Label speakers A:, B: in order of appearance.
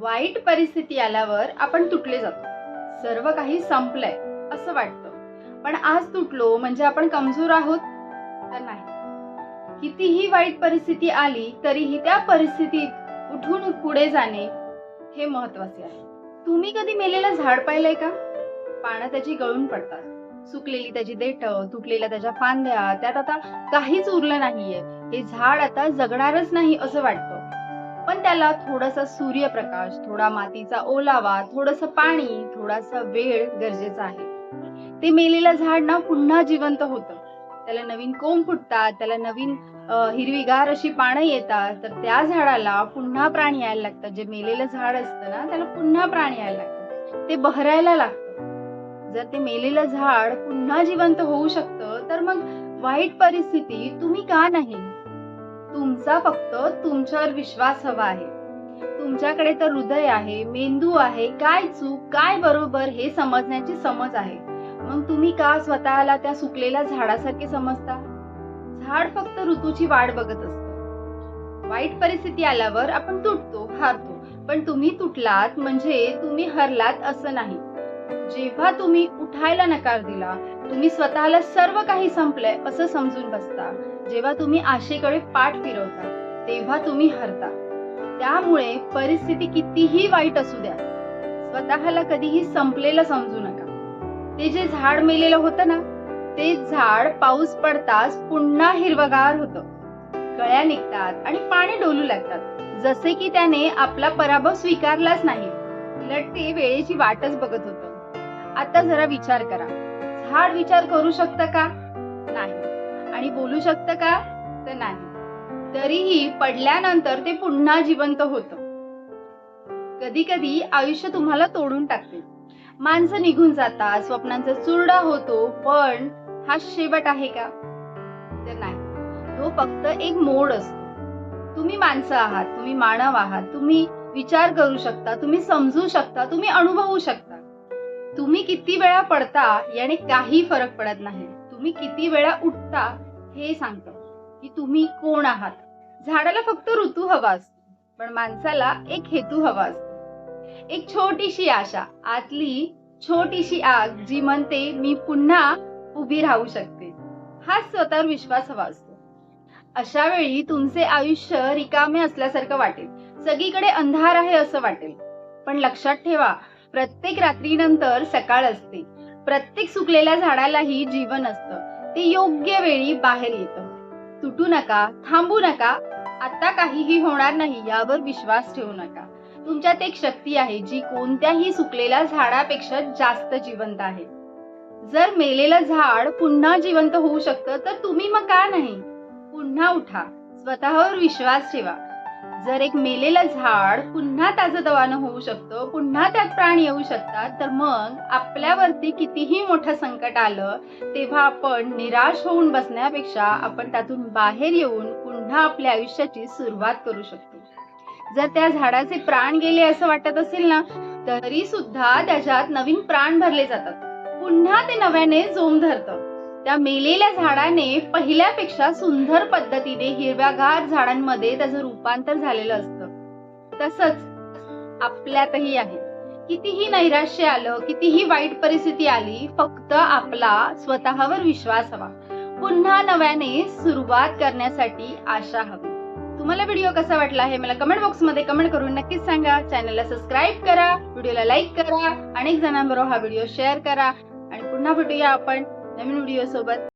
A: वाईट परिस्थिती आल्यावर आपण तुटले जातो. सर्व काही संपलंय असं वाटतं. पण आज तुटलो म्हणजे आपण कमजोर आहोत? तर नाही. कितीही वाईट परिस्थिती आली तरीही त्या परिस्थितीत उठून पुढे जाणे हे महत्त्वाचे आहे. तुम्ही कधी मेलेलं झाड पाहिलंय का? पानं त्याची गळून पडतात. सुकलेली त्याची देठ तुटलेल्या त्याच्या फांद्या त्यात आता काहीच उरलं नाहीये. हे झाड आता जगणारच नाही असं वाटतं. पण त्याला थोडासा सूर्यप्रकाश थोडा मातीचा ओलावा थोडस पाणी थोडासा वेळ गरजेचा आहे. ते मेलेलं झाड ना पुन्हा जिवंत होतं. त्याला नवीन कोंब फुटतात त्याला नवीन हिरवीगार अशी पानं येतात. तर त्या झाडाला पुन्हा प्राणी यायला लागतात. जे मेलेलं झाड असतं ना त्याला पुन्हा प्राणी यायला लागतात. ते बहरायला लागतं. जर ते मेलेलं झाड पुन्हा जिवंत होऊ शकतं तर मग वाईट परिस्थिती तुम्ही का नाही? तुमचा फक्त तुमच्यावर विश्वास हवा आहे. तुमच्याकडे तर हृदय आहे मेंदू आहे काय चूक काय बरोबर हे समजण्याची समज आहे. मग तुम्ही का स्वतःला त्या सुकलेल्या झाडासारखे समजता? झाड फक्त ऋतूची वाट बघत असत. वाईट परिस्थिती आल्यावर आपण तुटतो हारतो. पण तुम्ही तुटलात म्हणजे तुम्ही हरलात असं नाही. जेव्हा तुम्ही उठायला नकार दिला तुम्ही स्वतःला सर्व काही संपलंय असं समजून बसता. जेव्हा तुम्ही आशेकडे पाठ फिरवता तेव्हा तुम्ही हरता. त्यामुळे परिस्थिती कितीही वाईट असू द्या स्वतःला कधीही संपलेलं समजू नका. ते जे झाड मेलेलं होतं ना ते झाड पाऊस पडताच पुन्हा हिरवगार होतं. कळ्या निघतात आणि पाणी डोलू लागतात. जसे की त्याने आपला पराभव स्वीकारलाच नाही. उलट ते वेळेची वाटच बघत होतं. आता जरा विचार करा. झाड विचार करू शकतं का? नाही. आणि बोलू शकतं का? तर नाही. तरीही पडल्यानंतर ते पुन्हा जिवंत होतं. कधी कधी आयुष्य तुम्हाला तोडून टाकते. माणसं निघून जातात स्वप्नांचा चुरडा होतो पण हा शेवट आहे का? तर नाही. तो फक्त एक मोड असतो. तुम्ही माणसं आहात तुम्ही मानव आहात तुम्ही विचार करू शकता तुम्ही समजू शकता तुम्ही अनुभवू शकता. तुम्ही किती वेळा पडता याने काही फरक पडत नाही. तुम्ही किती वेळा उठता हे सांगतं की तुम्ही कोण आहात? झाडाला फक्त ऋतू हवा असतो पण माणसाला एक हेतू हवा असतो. एक छोटीशी आशा आतली छोटीशी आग जी म्हणते मी पुन्हा उभी राहू शकते. हा स्वतःवर विश्वास हवा असतो. अशा वेळी तुमचे आयुष्य रिकामे असल्यासारखं वाटेल. सगळीकडे अंधार आहे असं वाटेल. पण लक्षात ठेवा प्रत्येक रात्रीनंतर सकाळ असते. प्रत्येक सुकलेल्या झाडालाही जीवन असतं. ते योग्य वेळी बाहेर येतं. तुटू नका थांबू नका. आता काहीही होणार नाही यावर विश्वास ठेवू नका. तुमच्यात एक शक्ती आहे जी कोणत्याही सुकलेल्या झाडापेक्षा जास्त जिवंत आहे. जर मेलेलं झाड पुन्हा जिवंत होऊ शकतं तर तुम्ही मग का नाही? पुन्हा उठा. स्वतःवर विश्वास ठेवा. जर एक मेलेलं झाड पुन्हा ताजतवानं होऊ शकतं पुन्हा त्यात प्राण येऊ शकतात तर मग आपल्यावरती कितीही मोठं संकट आलं तेव्हा आपण निराश होऊन बसण्यापेक्षा आपण त्यातून बाहेर येऊन पुन्हा आपल्या आयुष्याची सुरुवात करू शकतो. जर त्या झाडाचे प्राण गेले असं वाटत असेल ना तरी सुद्धा त्याच्यात नवीन प्राण भरले जातात. पुन्हा ते नव्याने जोम धरतं. त्या मेलेल्या झाडाने पहिल्यापेक्षा सुंदर पद्धतीने हिरव्यागार झाडांमध्ये त्याचं रूपांतर झालेलं असतं. तसंच आपल्यातही आहे. कितीही नैराश्य आलं कितीही वाईट परिस्थिती आली फक्त आपला स्वतःवर विश्वास हवा. पुन्हा नव्याने सुरुवात करण्यासाठी आशा हवी. तुम्हाला व्हिडिओ कसा वाटला हे मला कमेंट बॉक्समध्ये कमेंट करून नक्कीच सांगा. चॅनलला सबस्क्राईब करा व्हिडिओला लाईक करा अनेक जणांबरोबर हा व्हिडिओ शेअर करा. आणि पुन्हा भेटूया आपण नवीन व्हिडिओ सोबत